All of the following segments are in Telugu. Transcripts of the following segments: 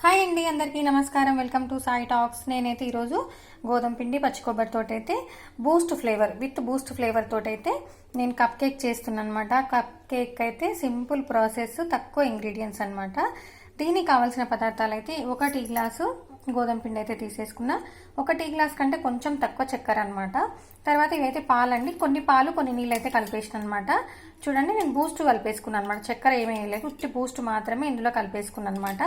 హాయ్ అండి అందరికీ నమస్కారం. Welcome to Sai talks. నేనైతే ఈరోజు గోధుమ పిండి పచ్చి కొబ్బరి తోటైతే boost flavour with boost flavour తోటైతే నేను కప్ కేక్ చేస్తున్నాను అనమాట కప్ కేక్ అయితే సింపుల్ ప్రాసెస్ తక్కువ ఇంగ్రీడియంట్స్ అనమాట దీనికి కావాల్సిన పదార్థాలు అయితే ఒక టీ గ్లాసు గోధుమ పిండి అయితే తీసేసుకున్నా. ఒక టీ గ్లాస్ కంటే కొంచెం తక్కువ చక్కెర అనమాట తర్వాత ఇవైతే పాలండి. కొన్ని పాలు కొన్ని నీళ్ళు అయితే కలిపేసిన అనమాట చూడండి నేను బూస్ట్ కలిపేసుకున్నాను అనమాట చక్కెర ఏమీ వేయలేదు. ఉట్టి బూస్ట్ మాత్రమే ఇందులో కలిపేసుకున్నాను అనమాట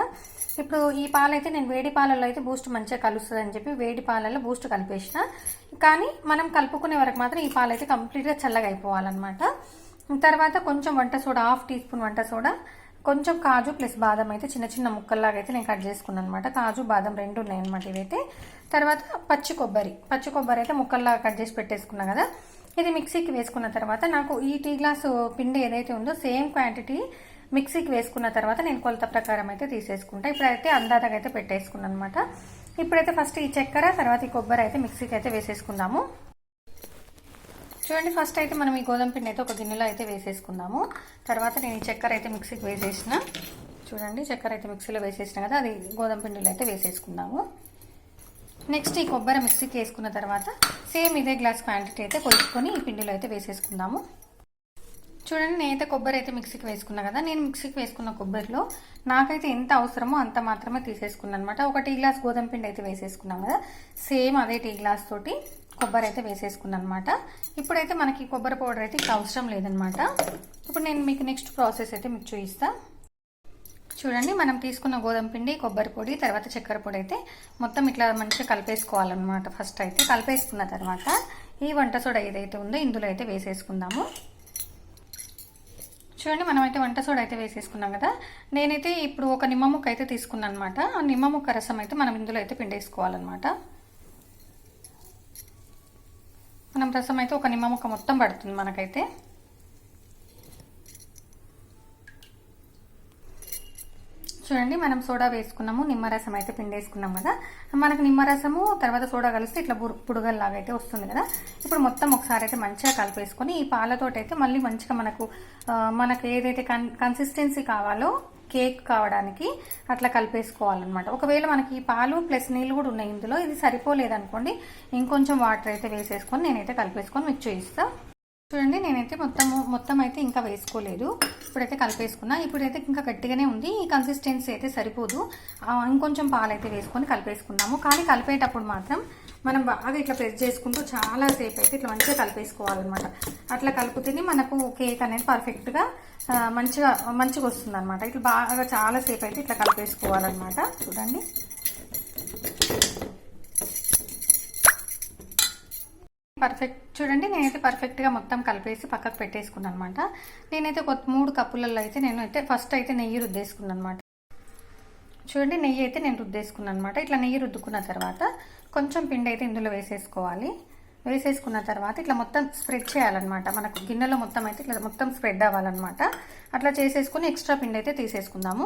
ఇప్పుడు ఈ పాలు అయితే నేను వేడి పాలలో అయితే బూస్ట్ మంచిగా కలుస్తుంది అని చెప్పి వేడి పాలలో బూస్ట్ కలిపేసిన. కానీ మనం కలుపుకునే వరకు మాత్రం ఈ పాలు అయితే కంప్లీట్గా చల్లగా అయిపోవాలన్నమాట. తర్వాత కొంచెం వంట సోడా హాఫ్ టీ స్పూన్ వంట సోడా కొంచెం కాజు ప్లస్ బాదం అయితే చిన్న చిన్న ముక్కల్లాగా అయితే నేను కట్ చేసుకున్నాను అనమాట కాజు బాదం రెండు ఉన్నాయి అనమాట ఇవైతే. తర్వాత పచ్చి కొబ్బరి. పచ్చి కొబ్బరి అయితే ముక్కల్లాగా కట్ చేసి పెట్టేసుకున్నా కదా. ఇది మిక్సీకి వేసుకున్న తర్వాత నాకు ఈ టీ గ్లాసు పిండి ఏదైతే ఉందో సేమ్ క్వాంటిటీ మిక్సీకి వేసుకున్న తర్వాత నేను కొలత ప్రకారం అయితే తీసేసుకుంటా. ఇప్పుడైతే అందాజగా అయితే పెట్టేసుకున్నాను అనమాట ఇప్పుడైతే ఫస్ట్ ఈ చక్కెర తర్వాత ఈ కొబ్బరి అయితే మిక్సీకి అయితే వేసేసుకుందాము. చూడండి ఫస్ట్ అయితే మనం ఈ గోధుమ పిండి అయితే ఒక గిన్నెలో అయితే వేసేసుకుందాము. తర్వాత నేను ఈ చక్కెర అయితే మిక్సీకి వేసేసిన. చూడండి చక్కెర అయితే మిక్సీలో వేసేసిన కదా అది గోధుమ పిండిలో అయితే వేసేసుకుందాము. నెక్స్ట్ ఈ కొబ్బరి మిక్సీకి వేసుకున్న తర్వాత సేమ్ ఇదే గ్లాస్ క్వాంటిటీ అయితే కొలుచుకొని ఈ పిండిలో అయితే వేసేసుకుందాము. చూడండి నేనైతే కొబ్బరి అయితే మిక్సీకి వేసుకున్నా కదా నేను మిక్సీకి వేసుకున్న కొబ్బరిలో నాకైతే ఎంత అవసరమో అంత మాత్రమే తీసేసుకున్నాను అనమాట. ఒక టీ గ్లాస్ గోధుమ పిండి అయితే వేసేసుకున్నాం కదా సేమ్ అదే టీ గ్లాస్ తోటి కొబ్బరి అయితే వేసేసుకున్నాను అనమాట ఇప్పుడైతే మనకి కొబ్బరి పౌడర్ అయితే ఇంకా అవసరం లేదనమాట. ఇప్పుడు నేను మీకు నెక్స్ట్ ప్రాసెస్ అయితే మీకు చూపిస్తా. చూడండి మనం తీసుకున్న గోధుమ పిండి కొబ్బరి పొడి తర్వాత చక్కెర పొడి అయితే మొత్తం ఇట్లా మంచిగా కలిపేసుకోవాలన్నమాట. ఫస్ట్ అయితే కలిపేసుకున్న తర్వాత ఈ వంట సోడా ఏదైతే ఉందో ఇందులో అయితే వేసేసుకుందాము. చూడండి మనమైతే వంట సోడా అయితే వేసేసుకున్నాం కదా. నేనైతే ఇప్పుడు ఒక నిమ్మ ముక్క అయితే తీసుకున్నాను అనమాట ఆ నిమ్మ ముక్క రసం అయితే మనం ఇందులో అయితే పిండేసుకోవాలన్నమాట. మనం రసం అయితే ఒక నిమ్మ ముక్క మొత్తం పడుతుంది మనకైతే. చూడండి మనం సోడా వేసుకున్నాము నిమ్మరసం అయితే పిండేసుకున్నాం కదా. మనకు నిమ్మరసము తర్వాత సోడా కలిస్తే ఇట్లా పుడుగల్లాగా అయితే వస్తుంది కదా. ఇప్పుడు మొత్తం ఒకసారి అయితే మంచిగా కలిపేసుకొని ఈ పాలతోటి అయితే మళ్ళీ మంచిగా మనకు మనకు ఏదైతే కన్ కన్సిస్టెన్సీ కావాలో కేక్ కావడానికి అట్లా కలిపేసుకోవాలన్నమాట. ఒకవేళ మనకి పాలు ప్లస్ నీళ్ళు కూడా ఉన్నాయి ఇందులో ఇది సరిపోలేదనుకోండి ఇంకొంచెం వాటర్ అయితే వేసేసుకొని నేనైతే కలిపేసుకొని మీకు చూపిస్తాను చూడండి నేనైతే మొత్తము మొత్తం అయితే ఇంకా వేసుకోలేదు. ఇప్పుడైతే కలిపేసుకున్నా. ఇప్పుడైతే ఇంకా గట్టిగానే ఉంది. ఈ కన్సిస్టెన్సీ అయితే సరిపోదు. ఇంకొంచెం పాలు అయితే వేసుకొని కలిపేసుకున్నాము. కానీ కలిపేటప్పుడు మాత్రం మనం బాగా ఇట్లా ప్రెస్ చేసుకుంటూ చాలాసేపు అయితే ఇట్లా మంచిగా కలిపేసుకోవాలన్నమాట. అట్లా కలిపితేనే మనకు కేక్ అనేది పర్ఫెక్ట్గా మంచిగా మంచిగా వస్తుంది అనమాట ఇట్లా బాగా చాలాసేపు అయితే ఇట్లా కలిపేసుకోవాలన్నమాట. చూడండి. పర్ఫెక్ట్ చూడండి నేనైతే పర్ఫెక్ట్గా మొత్తం కలిపేసి పక్కకు పెట్టేసుకున్నాను అనమాట నేనైతే ఒక మూడు కప్పులలో అయితే నేను అయితే ఫస్ట్ అయితే నెయ్యి రుద్దేసుకున్నాను అనమాట చూడండి నెయ్యి అయితే నేను రుద్దేసుకున్నాను అనమాట ఇట్లా నెయ్యి రుద్దుకున్న తర్వాత కొంచెం పిండి అయితే ఇందులో వేసేసుకోవాలి. వేసేసుకున్న తర్వాత ఇట్లా మొత్తం స్ప్రెడ్ చేయాలన్నమాట. మనకు గిన్నెలో మొత్తం అయితే ఇట్లా మొత్తం స్ప్రెడ్ అవ్వాలన్నమాట. అట్లా చేసేసుకుని ఎక్స్ట్రా పిండి అయితే తీసేసుకుందాము.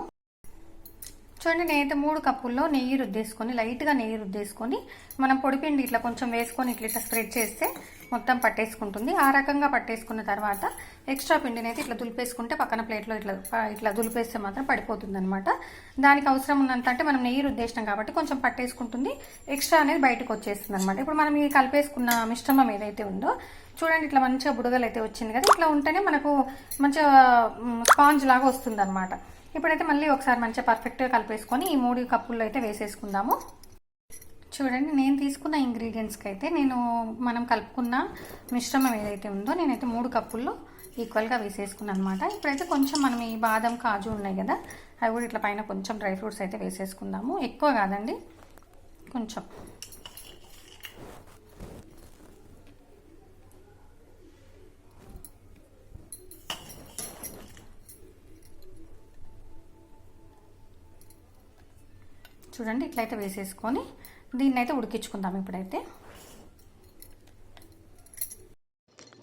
చూడండి నేనైతే మూడు కప్పుల్లో నెయ్యి రుద్దేసుకొని లైట్గా నెయ్యి రుద్దేసుకొని మనం పొడిపిండి ఇట్లా కొంచెం వేసుకొని ఇట్లా ఇట్లా స్ప్రెడ్ చేస్తే మొత్తం పట్టేసుకుంటుంది. ఆ రకంగా పట్టేసుకున్న తర్వాత ఎక్స్ట్రా పిండిని అయితే ఇట్లా దులిపేసుకుంటే పక్కన ప్లేట్లో ఇట్లా ఇట్లా దులిపేస్తే మాత్రం పడిపోతుంది అనమాట దానికి అవసరం ఉన్నంత అంటే మనం నెయ్యి రుద్దేసినాం కాబట్టి కొంచెం పట్టేసుకుంటుంది. ఎక్స్ట్రా అనేది బయటకు వచ్చేస్తుంది అనమాట ఇప్పుడు మనం ఈ కలిపేసుకున్న మిశ్రమం ఏదైతే ఉందో చూడండి ఇట్లా మంచిగా బుడగలు అయితే వచ్చింది కదా ఇట్లా ఉంటేనే మనకు మంచిగా స్పాంజ్ లాగా వస్తుంది అనమాట ఇప్పుడైతే మళ్ళీ ఒకసారి మంచిగా పర్ఫెక్ట్గా కలిపేసుకొని ఈ మూడు కప్పుల్లో అయితే వేసేసుకుందాము. చూడండి నేను తీసుకున్న ఇంగ్రీడియంట్స్కి అయితే నేను మనం కలుపుకున్న మిశ్రమం ఏదైతే ఉందో నేనైతే మూడు కప్పుల్లో ఈక్వల్గా వేసేసుకున్నాను అనమాట ఇప్పుడైతే కొంచెం మనం ఈ బాదం కాజు ఉన్నాయి కదా అవి కూడా ఇట్లా పైన కొంచెం డ్రై ఫ్రూట్స్ అయితే వేసేసుకుందాము. ఎక్కువ కాదండి కొంచెం. చూడండి ఇట్లయితే వేసేసుకొని దీన్ని అయితే ఉడికించుకుందాం ఇప్పుడైతే.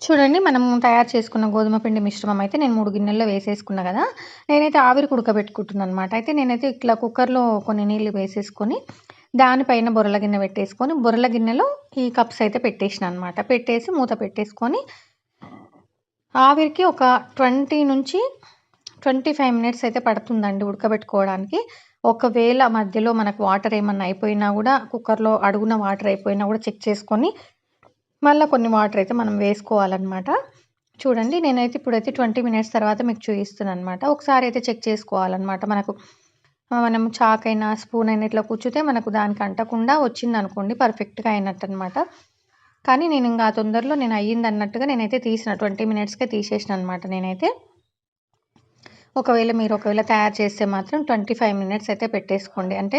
చూడండి మనం తయారు చేసుకున్న గోధుమ పిండి మిశ్రమం అయితే నేను మూడు గిన్నెల్లో వేసేసుకున్నా కదా. నేనైతే ఆవిరికి ఉడకబెట్టుకుంటున్నాను అనమాట అయితే నేనైతే ఇట్లా కుక్కర్లో కొన్ని నీళ్ళు వేసేసుకొని దానిపైన బొరల గిన్నె పెట్టేసుకొని బొరల గిన్నెలో ఈ కప్స్ అయితే పెట్టేసిన అనమాట పెట్టేసి మూత పెట్టేసుకొని ఆవిరికి ఒక ట్వంటీ నుంచి ట్వంటీ ఫైవ్ మినిట్స్ అయితే పడుతుందండి ఉడకబెట్టుకోవడానికి. ఒకవేళ మధ్యలో మనకు వాటర్ ఏమన్నా అయిపోయినా కూడా కుక్కర్లో అడుగున వాటర్ అయిపోయినా కూడా చెక్ చేసుకొని మళ్ళీ కొన్ని వాటర్ అయితే మనం వేసుకోవాలన్నమాట. చూడండి నేనైతే ఇప్పుడైతే ట్వంటీ మినిట్స్ తర్వాత మీకు చూపిస్తున్నాను అనమాట ఒకసారి అయితే చెక్ చేసుకోవాలన్నమాట. మనకు మనం చాక్ అయినా స్పూన్ అయినా ఇట్లా కూర్చుతే మనకు దానికి అంటకుండా వచ్చింది అనుకోండి పర్ఫెక్ట్గా అయినట్టు అనమాట కానీ నేను ఇంకా తొందరలో నేను అయ్యింది అన్నట్టుగా నేనైతే తీసిన ట్వంటీ మినిట్స్కే తీసేసిన అనమాట నేనైతే. ఒకవేళ మీరు ఒకవేళ తయారు చేస్తే మాత్రం ట్వంటీ ఫైవ్ మినిట్స్ అయితే పెట్టేసుకోండి. అంటే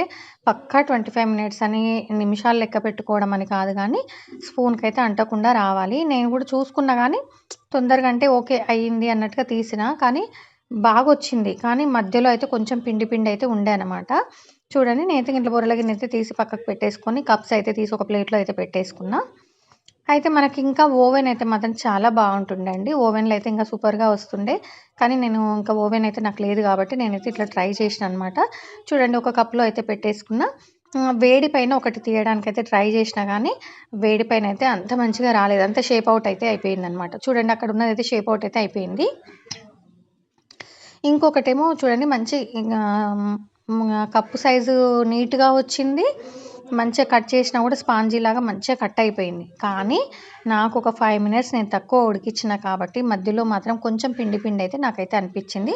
పక్కా ట్వంటీ ఫైవ్ మినిట్స్ అని నిమిషాలు లెక్క పెట్టుకోవడం అని కాదు కానీ స్పూన్కి అయితే అంటకుండా రావాలి. నేను కూడా చూసుకున్నా కానీ తొందరగా అంటే ఓకే అయ్యింది అన్నట్టుగా తీసిన కానీ బాగా వచ్చింది కానీ మధ్యలో అయితే కొంచెం పిండి పిండి అయితే ఉండే అనమాట చూడండి నేనైతే ఇంట్లో బొరలకి అయితే తీసి పక్కకు పెట్టేసుకొని కప్స్ అయితే తీసి ఒక ప్లేట్లో అయితే పెట్టేసుకున్నా. అయితే మనకి ఇంకా ఓవెన్ అయితే మాత్రం చాలా బాగుంటుండే అండి ఓవెన్లో అయితే ఇంకా సూపర్గా వస్తుండే. కానీ నేను ఇంకా ఓవెన్ అయితే నాకు లేదు కాబట్టి నేనైతే ఇట్లా ట్రై చేసిన అనమాట చూడండి ఒక కప్లో అయితే పెట్టేసుకున్నా. వేడి పైన ఒకటి తీయడానికి అయితే ట్రై చేసినా కానీ వేడి పైన అయితే అంత మంచిగా రాలేదు. అంత షేప్ అవుట్ అయితే అయిపోయింది అనమాట చూడండి అక్కడ ఉన్నది అయితే షేప్ అవుట్ అయితే అయిపోయింది. ఇంకొకటేమో చూడండి మంచి కప్పు సైజు నీట్గా వచ్చింది. మంచిగా కట్ చేసినా కూడా స్పాంజీ లాగా మంచిగా కట్ అయిపోయింది. కానీ నాకు ఒక ఫైవ్ మినిట్స్ నేను తక్కువ ఉడికిచ్చిన కాబట్టి మధ్యలో మాత్రం కొంచెం పిండి పిండి అయితే నాకైతే అనిపించింది.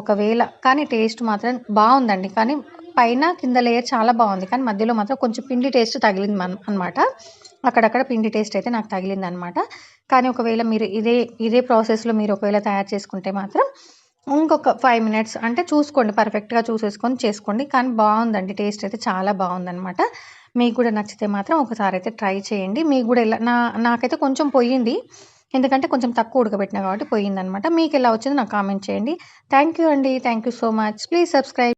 ఒకవేళ కానీ టేస్ట్ మాత్రం బాగుందండి. కానీ పైన కింద లేయర్ చాలా బాగుంది. కానీ మధ్యలో మాత్రం కొంచెం పిండి టేస్ట్ తగిలింది అనమాట అక్కడక్కడ పిండి టేస్ట్ అయితే నాకు తగిలింది అనమాట కానీ ఒకవేళ మీరు ఇదే ఇదే ప్రాసెస్లో మీరు ఒకవేళ తయారు చేసుకుంటే మాత్రం ఇంకొక ఫైవ్ మినిట్స్ అంటే చూసుకోండి పర్ఫెక్ట్గా చూసేసుకొని చేసుకోండి. కానీ బాగుందండి టేస్ట్ అయితే చాలా బాగుందనమాట మీకు కూడా నచ్చితే మాత్రం ఒకసారి అయితే ట్రై చేయండి. మీకు కూడా ఎలా నా నాకైతే కొంచెం పోయింది. ఎందుకంటే కొంచెం తక్కువ ఉడకబెట్టినా కాబట్టి పోయిందనమాట మీకు ఎలా వచ్చిందో నాకు కామెంట్ చేయండి. థ్యాంక్ యూ అండి. Thank you so much please subscribe